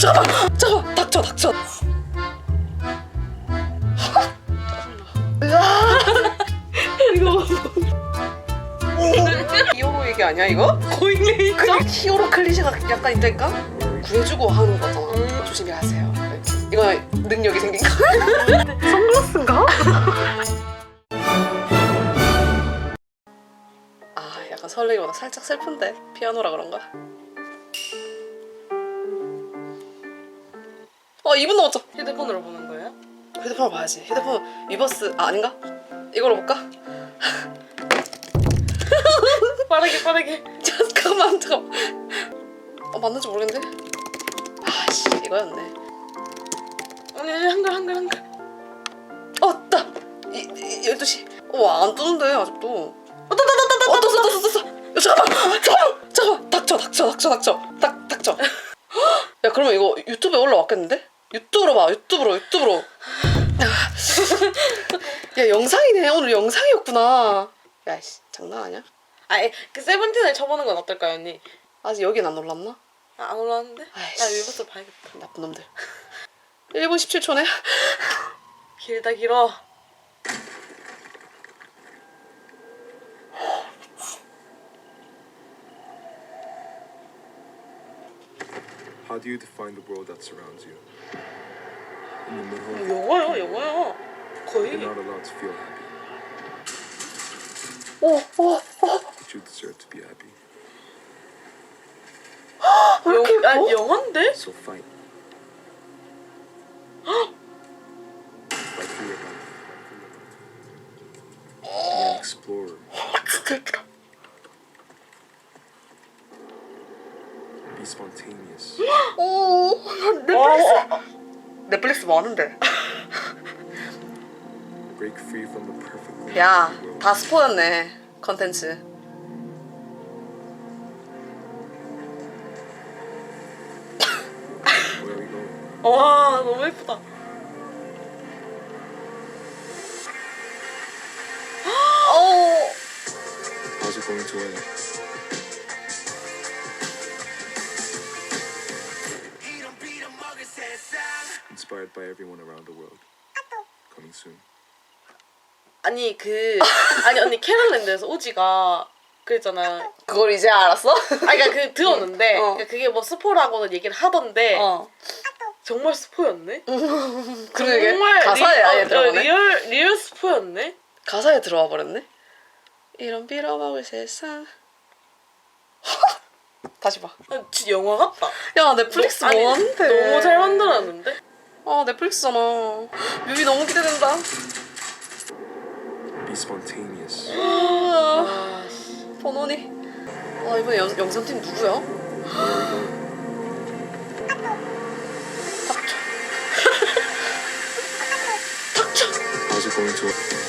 잠깐만 잠깐만 닥쳐 닥쳐 이거 히어로 얘기 아니야 이거? 고잉레이저? 그 히어로 클리셰가 약간 있다니까? 구해주고 하는 거잖아 음. 조심히 하세요 이거 능력이 생긴 거 선글라스인가? 아 약간 설레기보다 살짝 슬픈데 피아노라 그런가? 어 2분 남았죠? 휴대폰으로 보는 거예요? 휴대폰을 봐야지 휴대폰 리버스 아 아닌가? 이걸로 볼까? 빠르게 빠르게. 잠깐만 잠깐만 어 맞는지 모르겠는데 아씨 이거였네 아니 아니 한글 한글 한글. 어 나! 이, 이 12시 와안 뜨는데 아직도 어 떴다 떴다 떴다 어 떴어 떴어 떴어 야, 잠깐만 잠깐만 잠깐만 닥쳐 닥쳐 닥쳐 닥쳐 닥 닥쳐 야 그러면 이거 유튜브에 올라왔겠는데? 유튜브로 봐 유튜브로 유튜브로 야 영상이네 오늘 영상이었구나 야씨 장난 아니야? 아니 그 세븐틴을 쳐보는 건 어떨까요 언니? 아직 여긴 안 올랐나? 아, 안 올라왔는데? 아이씨. 나 위버스 봐야겠다. 나쁜 놈들 1분 17초네 길다 길어. How do you define the world that surrounds you? In the middle, 영어요 영어요. 거의. you're not allowed to feel happy, 오오오 but you deserve to be happy. 영, 이렇게 아, 예뻐? 영어인데? So fight. fight 많은데 야. 다 스포였네 컨텐츠? 와 너무 예쁘다. Inspired by everyone around the world. Coming soon. 아니 그 아니 언니 캐럴랜드에서 오지가 그랬잖아. 그걸 이제 알았어? 아 그러니까 그 들었는데 어. 그러니까 그게 뭐 스포라고는 얘기를 하던데 어 정말 스포였네. 그러게 정말 가사에 리, 아예 어, 들어가네 리얼 리얼 스포였네. 가사에 들어와 버렸네 이런 빌어먹을 세상 다시 아, 진짜 영화 같다. 봐야 넷플릭스 아니, 뭐한데 너무 잘 만들었는데. 아 넷플릭스잖아 뮤비 너무 기대된다 Be spontaneous. 아. 번호니 아 이번에 영, 영상팀 누구야? 닥쳐 닥쳐 How's it going to end?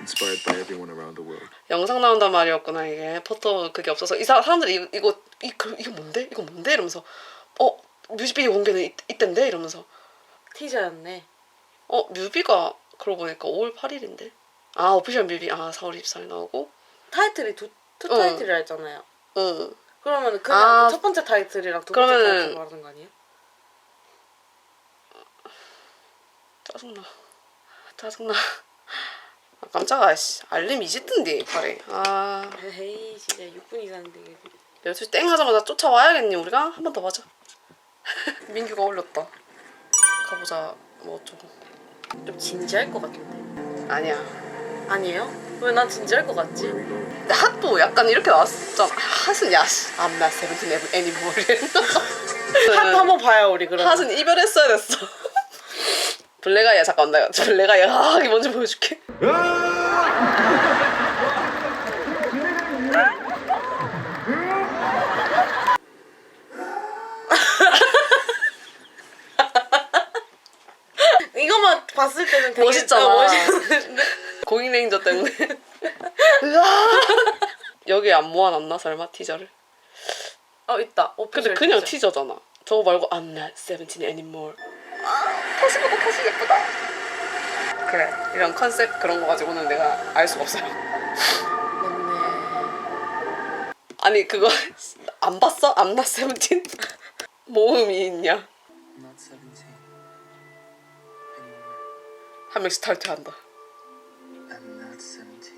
Inspired by everyone around the world. 영상 나온단 말이었구나 이게 포토 그게 없어서 이 사, 사람들이 이거 이거 이, 그, 이게 뭔데 이거 뭔데 이러면서 어 뮤직비디오 공개는 있, 있던데 이러면서 티저였네. 어 뮤비가 그러고 보니까 5월 8일인데 아 오피셜 뮤비 아 4월 24일 나오고 타이틀이 두, 투 어. 타이틀이라 했잖아요. 응 그러면 그냥 아. 첫 번째 타이틀이랑 두 번째 그러면은- 타이틀 말하는 거 아니에요? 짜증나 짜증나 아, 깜짝아 씨 알림 이제 뜬디 팔에 아 에이 진짜 6분 이상인데 이게. 12시 땡 하자마자 쫓아와야겠니 우리가? 한 번더 봐자 민규가 올렸다. 가보자. 뭐 어쩌고 좀 진지할 것 같은데. 아니야. 아니에요? 왜 난 진지할 것 같지? 근데 핫도 약간 이렇게 나왔잖아. 핫은 야 씨, I'm not 17 anymore. 한 한번 봐요 우리 그럼. 핫은 이별했어야 됐어. 블랙아이야 잠깐 나 블랙아이야. 아 이게 뭔지 보여줄게 이것만 봤을 때는 되게 멋있잖아. 어, 멋있는데. 고잉 레인저 때문에! 여기 안 모아놨나 설마 티저를 어 있다. 근데 오피셜 그냥 티저. 티저잖아 저거 말고 I'm not 17 anymore 아 다시 보다 다시 예쁘다 그래 이런 컨셉 그런 거 가지고는 내가 알 수가 없어요 맞네. 아니 그거 안 봤어? 암나 세븐틴? 모음이 있냐? 한 명씩 탈퇴한다. I'm not 17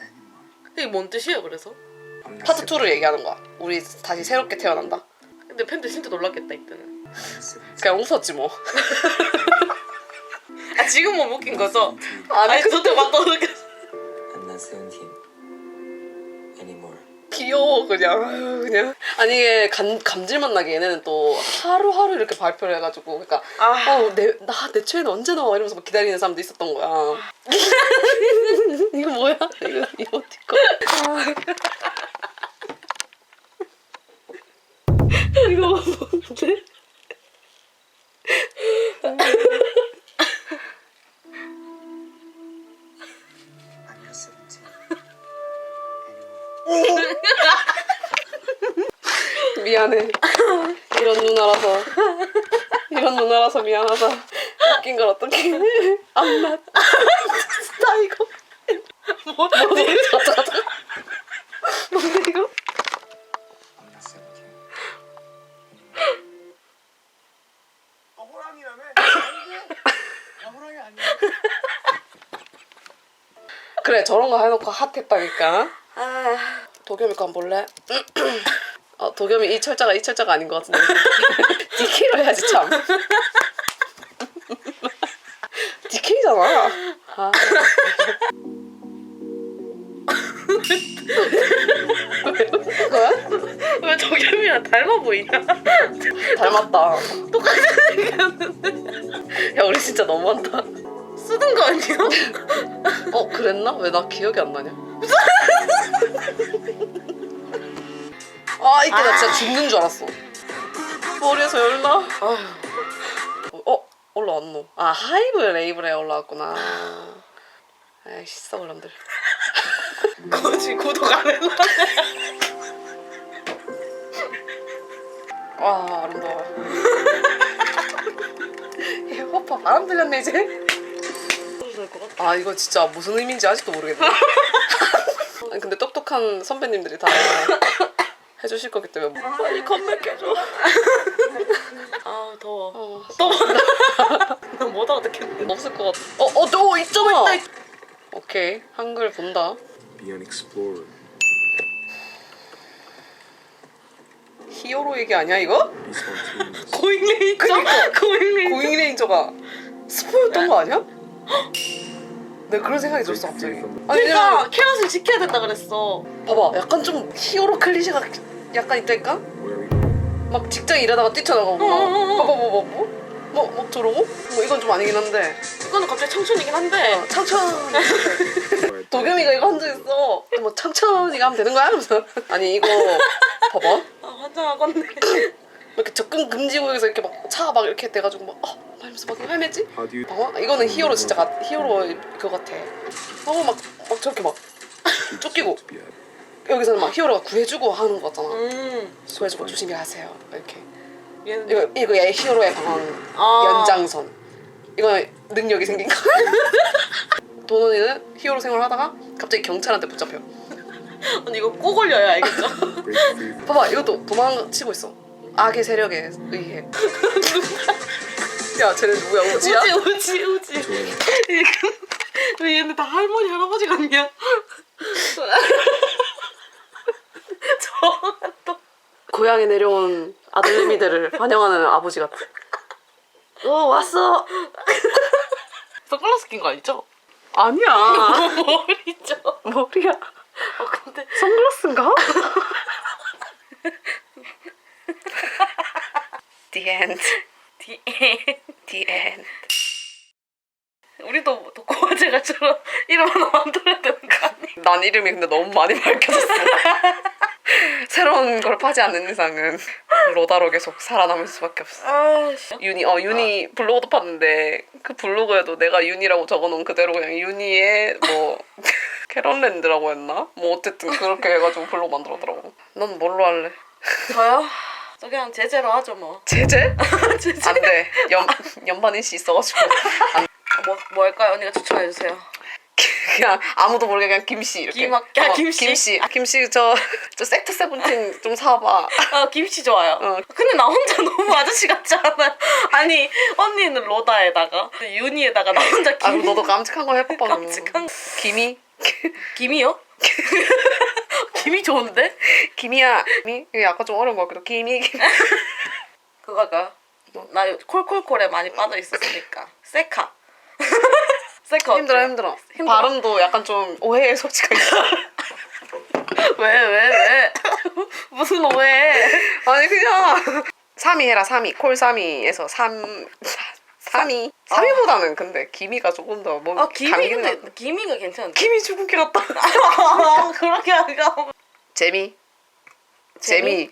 anymore. 이게 뭔 뜻이에요 그래서? 파트 2를 얘기하는 거야. 우리 다시 새롭게 태어난다. 근데 팬들 진짜 놀랐겠다 이때는 I'm not 17 그냥 웃었지 뭐. 아 지금 뭐 웃긴 거죠? 아니, 그 저때 봤다 느꼈어 귀여워 그냥 아유, 그냥. 아니 이게 감, 감질맛 나게 얘네는 또 하루하루 이렇게 발표를 해가지고 그러니까 아. 어내나내 최애는 언제 나와 이러면서 막 기다리는 사람도 있었던 거야. 이거 뭐야? 이거 이모티콘 아. 이거 뭔데 미안해. 이런 누나라서. 이런 누나라서 미안하다. 웃긴 걸 어떡해? 안맛 진짜 이거. 뭐? 뭔데 잠깐 잠깐 뭔데 이거? I'm not 17 그래 저런 거 해놓고 핫했다니까 아 도겸이 거 한번 볼래? 어 도겸이 이 철자가 이 철자가 아닌 것 같은데 DK로 해야지 참 DK잖아 아. 왜 웃는 거야? 왜 도겸이랑 닮아 보이냐? 닮았다 똑같이 생겼는데 야 우리 진짜 너무한다 쓰던 거 아니야? 어 그랬나? 왜 나 기억이 안 나냐? 아 이때 나 진짜 죽는 줄 알았어. 머리에서 열나? 아휴 어? 올라왔노 아 하이브 레이블에 올라왔구나. 아이씨 썩을놈들 거지 구독 안 했나? 와 아름다워. 이 호파 바람 들렸네 이제. 될것 같아. 아 이거 진짜 무슨 의미인지 아직도 모르겠네 똑똑한 선배님들이 다 해주실 거기 때문에 빨리 컴백해줘 아 더워 어, 나못 알아듣겠네 없을 것 같아 어? 어? 너 있잖아 어, 있다, 오케이 한글 본다 Be an explorer. 히어로 얘기 아니야 이거? Be spontaneous. 고잉 레이저 그니까. 고잉 레이저 고잉 레인저가 스포였던 거 아니야? 내가 그런 생각이 들었어 갑자기 아니 그러니까 캐럿을 지켜야 된다 그랬어 봐봐 약간 좀 히어로 클리셰가 약간 있다니까? 막 직장 일하다가 뛰쳐나가고 막 어어어. 봐봐 봐봐 뭐? 뭐, 뭐 저러고? 뭐 이건 좀 아니긴 한데 이거는 갑자기 청춘이긴 한데 어, 창천 Quiet 도겸이가 이거 한 적 있어 뭐 창천이가 하면 되는 거야? 하면서 아니 이거 봐봐 아 환장하겠네 이렇게 접근 금지 구역에서 이렇게 막 차 막 이렇게 돼가지고 막 어? 막 이러면서 막 do you 어? 이거는 히어로 진짜 가, 히어로 그거 같아. 어 막, 막 저렇게 막 쫓기고? 여기서는 막 히어로가 구해주고 하는 거 같잖아. 음. 구해주고 조심히 하세요. 이렇게. 얘는 이거 이거 얘 히어로의 방황. 아. 연장선. 이거 능력이 생긴 거. 도넛이는 히어로 생활 하다가 갑자기 경찰한테 붙잡혀. 언니 이거 꼭 올려야 알겠죠? 봐봐 이것도 도망치고 있어. 악의 세력에 의해 야 쟤네 누구야 우지야? 우지 우지 우지. 왜 얘네 다 할머니 할아버지 같냐? 저또 고향에 내려온 아들내미들을 환영하는 아버지 같아 어 왔어 선글라스 낀 거 아니죠? 아니야 머리죠 머리야 어 근데 선글라스인가? The end 뒤에 The end 우리도 독고화제가처럼 이름 하나 만들어야 되는 거 아니야? 난 이름이 근데 너무 많이 밝혀졌어 새로운 걸 파지 않는 이상은 로다로 계속 살아남을 수밖에 없어 아씨 유니 어 유니 블로그도 봤는데 그 블로그에도 내가 유니라고 적어놓은 그대로 그냥 유니의 뭐 캐럴랜드라고 했나? 뭐 어쨌든 그렇게 해가지고 블로그 만들었더라고 넌 뭘로 할래? 저요? 저 그냥 제재로 하죠 뭐 제재? 제재 안돼 연, 연반인 씨 있어가지고 안, 뭐, 뭐 할까요? 언니가 추천해 주세요 그냥 아무도 모르게 그냥 김씨 이렇게. 김- 야, 김씨. 김씨. 아, 김씨 저, 저 섹트 세븐틴 좀 사봐. 아 김치 좋아요. 어. 근데 나 혼자 너무 아저씨 같지 않아요? 아니 언니는 로다에다가 윤희에다가 나 혼자 아김 너도 깜찍한 거 해봐봐. 깜찍한 김이? 김이요? 김이 좋은데? 김이야. 김이? 이게 약간 좀 어려운 것 같기도. 김이. 김이. 그거가 나 콜콜콜에 많이 빠져 있었으니까 세카 세카 힘들어? 힘들어. 힘들어? 발음도 약간 좀 오해의 소지가 있어. 왜 왜 왜? 무슨 오해? 아니 그냥 3위 해라 3위. 콜 3위에서 3... 3위. 3위보다는 근데 김이가 조금 더 뭐 아 김이 근데 김이가 괜찮은데? 김이 죽은 게 같다. 아, 그렇게 하니까 재미. 재미? 재미.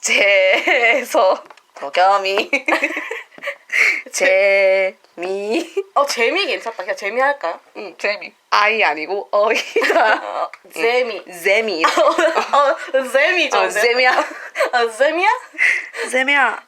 재에서 도겸이. 재미. 어 재미 괜찮다. 그냥 재미 할까요? 응, 재미. 아이 아니고 어이다. 어, 재미. 재미. 어, 재미 어, 좋은데? 재미야. 어, 재미야? 재미야.